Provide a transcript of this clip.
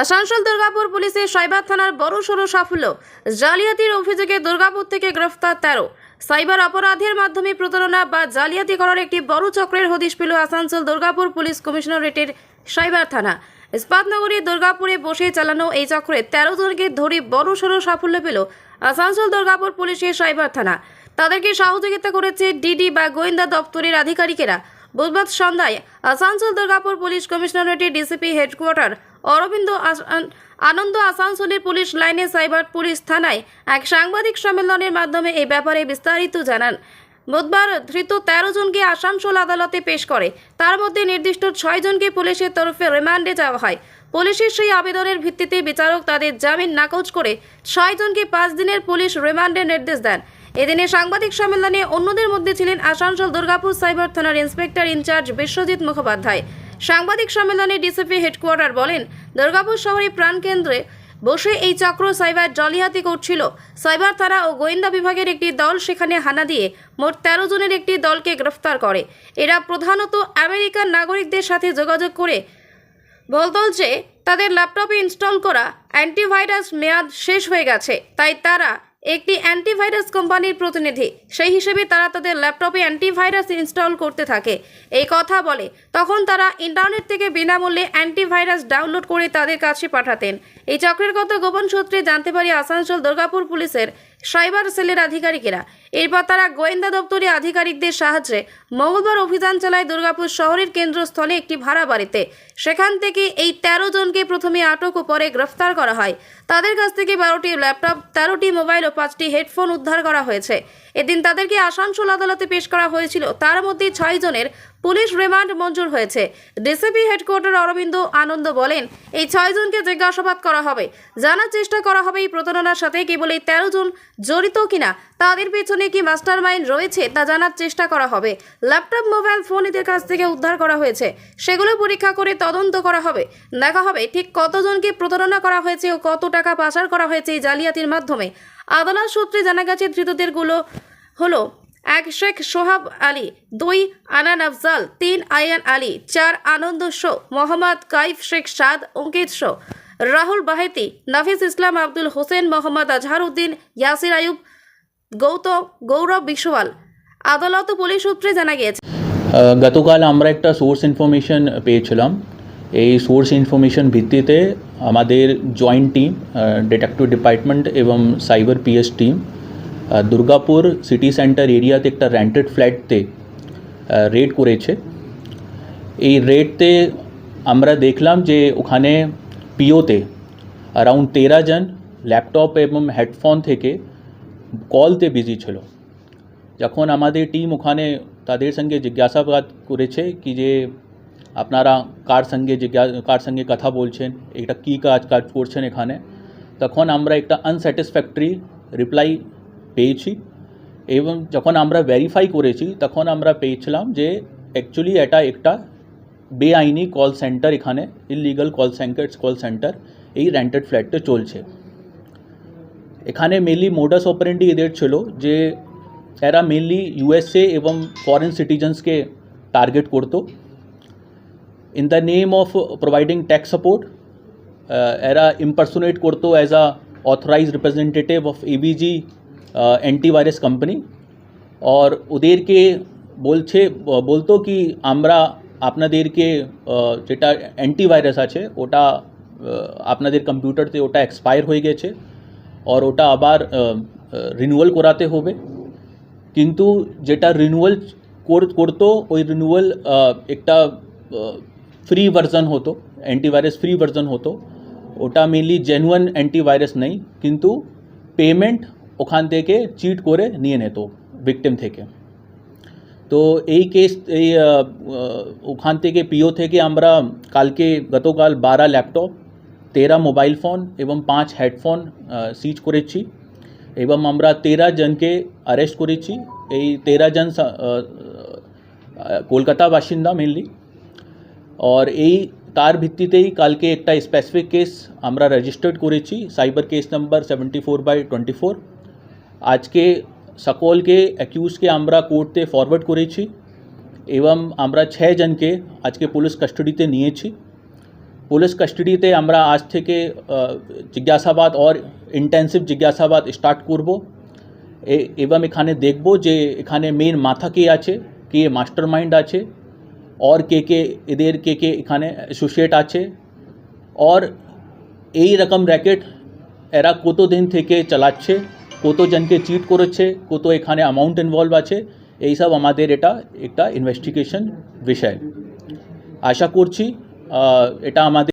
আসানসোল দুর্গাপুর পুলিশের সাইবার থানার বড় সড়ো সাফল্য। জালিয়াতির অভিযোগে দুর্গাপুর থেকে গ্রেফতার তেরো। সাইবার অপরাধের মাধ্যমে প্রতারণা বা জালিয়াতি করার একটি বড় চক্রের হদিশ পেল আসানসোল দুর্গাপুর পুলিশ কমিশনারেটের সাইবার থানা। ইস্পাতনগরী দুর্গাপুরে বসে চালানো এই চক্রে তেরো জনকে ধরে বড় সড়ো সাফল্য পেল আসানসোল দুর্গাপুর পুলিশের সাইবার থানা। তাদেরকে সহযোগিতা করেছে ডিডি বা গোয়েন্দা দপ্তরের আধিকারিকেরা। বুধবার সন্ধ্যায় আসানসোল দুর্গাপুর পুলিশ কমিশনারেটের ডিসিপি হেডকোয়ার্টার অরবিন্দ আনন্দ আসানসোলের পুলিশ লাইনে সাইবার পুলিশ থানায় এক সাংবাদিক সম্মেলনের মাধ্যমে এই ব্যাপারে বিস্তারিত জানান। বুধবার ধৃত তেরো জনকে আসানসোল আদালতে পেশ করে। তার মধ্যে নির্দিষ্ট ছয় জনকে পুলিশের তরফে রিমান্ডে যাওয়া হয়। পুলিশের সেই আবেদনের ভিত্তিতে বিচারক তাদের জামিন নাকচ করে ছয় জনকে পাঁচ দিনের পুলিশ রিমান্ডের নির্দেশ দেন। এদিনে সাংবাদিক সম্মেলনে অন্যদের মধ্যে ছিলেন আসানসোল দুর্গাপুর সাইবার থানার inspector in charge Biswajit Mukhopadhyay. সাংবাদিক সম্মেলনে ডিসিপি হেডকোয়ার্টার বলেন, দুর্গাপুর শহরে প্রাণকেন্দ্রে বসে এই চক্র সাইবার জলিহাতি করছিল। সাইবার তারা ও গোয়েন্দা বিভাগের একটি দল সেখানে হানা দিয়ে মোট তেরো জনের একটি দলকে গ্রেফতার করে। এরা প্রধানত আমেরিকান নাগরিকদের সাথে যোগাযোগ করে বলতল যে, তাদের ল্যাপটপে ইনস্টল করা অ্যান্টিভাইরাস মেয়াদ শেষ হয়ে গেছে, তাই তারা একটি অ্যান্টিভাইরাস কোম্পানির প্রতিনিধি। সেই হিসেবে তারা তাদের ল্যাপটপে অ্যান্টিভাইরাস ইনস্টল করতে থাকে। এই কথা বলে, তখন তারা ইন্টারনেট থেকে বিনামূল্যে অ্যান্টিভাইরাস ডাউনলোড করে তাদের কাছে পাঠাতেন। এই চক্রের কত গোপন সূত্রে জানতে পারি আসানসোল দুর্গাপুর পুলিশের সাইবার সেলের আধিকারিকেরা। এরপর তারা গোয়েন্দা দপ্তরের আধিকারিকদের সাহায্যে মঙ্গলবার অভিযান চালায় দুর্গাপুর শহরের কেন্দ্রস্থলে একটি ভাড়া বাড়িতে। সেখান থেকে এই তেরো জনকে প্রথমে আটক ও পরে গ্রেফতার করা হয়। তাদের কাছ থেকে বারোটি ল্যাপটপ, তেরোটি মোবাইল ও পাঁচটি হেডফোন উদ্ধার করা হয়েছে। এদিন তাদেরকে আসানসোল আদালতে পেশ করা হয়েছিল। তার মধ্যে ছয় জনের পুলিশ রিমান্ড মঞ্জুর হয়েছে। ডিসিপি হেডকোয়ার্টার অরবিন্দ আনন্দ বলেন, এই ছয় জনকে জিজ্ঞাসাবাদ করা হবে। জানার চেষ্টা করা হবে এই প্রতারণার সাথে কেবল এই তেরো জন জড়িত কিনা, তাদের পেছনে কি মাস্টার মাইন্ড রয়েছে তা জানার চেষ্টা করা হবে। ল্যাপটপ, মোবাইল, ফোন এদের কাছ থেকে উদ্ধার করা হয়েছে। সেগুলো পরীক্ষা করে তদন্ত করা হবে। দেখা হবে ঠিক কতজনকে প্রতারণা করা হয়েছে ও কত টাকা পাচার করা হয়েছে এই জালিয়াতির মাধ্যমে। আদালত সূত্রে জানা গেছে ধৃতদেরগুলো হলো এক শেখ সোহাব আলী, দুই আনান আফজাল, তিন আয়ান আলী, চার আনন্দ শো, মোহাম্মদ কাইফ শেখ সাদ, অঙ্কিত শো। রাহুল বাহেতি, নাফিস ইসলাম আব্দুল হোসেন, মোহাম্মদ আজহার উদ্দিন ইয়াসির আয়ুব গৌতম, গৌরব বিশওয়াল আদালত পুলিশ সূত্রে জানা গিয়েছে গতকাল আমরা একটা সোর্স ইনফরমেশন পেয়েছিলাম। এই সোর্স ইনফরমেশন ভিত্তিতে আমাদের জয়েন্ট টিম ডিটেকটিভ ডিপার্টমেন্ট এবং cyber PS team Durgapur city centre এরিয়াতে একটা রেন্টেড ফ্ল্যাটতে রেড করেছে। এই রেডতে আমরা দেখলাম যে ওখানে পিওতে অ্যারাউন্ড তেরো জন ল্যাপটপ এবং হেডফোন থেকে কলতে বিজি ছিল। যখন আমাদের টিম ওখানে তাদের সঙ্গে জিজ্ঞাসাবাদ করেছে কি যে আপনারা কার সঙ্গে জিজ্ঞা, কার সঙ্গে কথা বলছেন, এটা কী কাজ কাজ করছেন এখানে, তখন আমরা একটা আনস্যাটিসফ্যাক্টরি রিপ্লাই পেয়েছি এবং যখন আমরা ভেরিফাই করেছি, তখন আমরা পেয়েছিলাম যে অ্যাকচুয়ালি এটা একটা বেআইনি কল সেন্টার এখানে illegal call centre call centre এই রেন্টেড ফ্ল্যাটে চলছে। এখানে মেনলি মোডাস অপারেন্ডি এদের ছিল যে এরা মেনলি ইউএসএ এবং ফরেন সিটিজেন্সকে টার্গেট করতো। In the name of providing tax support এরা ইম্পার্সোনেট করতো as a authorise representative of ABG antivirus company और ওদেরকে বলছে বলতো কি আমরা আপনাদেরকে যেটা অ্যান্টিভাইরাস আছে ওটা আপনাদের কম্পিউটারতে ওটা এক্সপায়ার হয়ে গেছে আর ওটা আবার রিনিউয়াল করাতে হবে কিন্তু যেটা রিনিউয়াল করতো ওই রিনিউয়াল একটা ফ্রি ভার্জন হতো অ্যান্টিভাইরাস ফ্রি ভার্জন হতো ওটা মেনলি জেনুয়ান অ্যান্টিভাইরাস নেই কিন্তু পেমেন্ট ওখান থেকে চিট করে নিয়ে নিত ভিকটিম থেকে। তো এই কেস এই ওখান থেকে পিও থেকে আমরা কালকে গতকাল বারো ল্যাপটপ তেরো মোবাইল ফোন এবং পাঁচ হেডফোন সিজ করেছি এবং আমরা তেরো জনকে অ্যারেস্ট করেছি। এই তেরো জন কলকাতা বাসিন্দা মেনলি আর এই, তার ভিত্তিতেই কালকে একটা স্পেসিফিক কেস আমরা রেজিস্টার্ড করেছি cyber case number seventy four by twenty four আজকে সকলকে অ্যাকিউজকে আমরা কোর্টে ফরওয়ার্ড করেছি এবং আমরা জনকে আজকে পুলিশ কাস্টডিতে নিয়েছি। পুলিশ কাস্টডিতে আমরা আজ থেকে জিজ্ঞাসাবাদ অর ইন্টেন্সিভ জিজ্ঞাসাবাদ স্টার্ট করব। এবং এখানে দেখব যে এখানে মেন মাথা কে আছে, কে মাস্টার মাইন্ড আছে অর কে কে এদের কে কে এখানে অ্যাসোসিয়েট আছে অর এই রকম র্যাকেট এরা কত দিন থেকে চালাচ্ছে কতজনকে চিট করেছে, কত এখানে অ্যামাউন্ট ইনভলভ আছে এইসব আমাদের এটা একটা ইনভেস্টিগেশন বিষয়। আশা করছি এটা আমাদের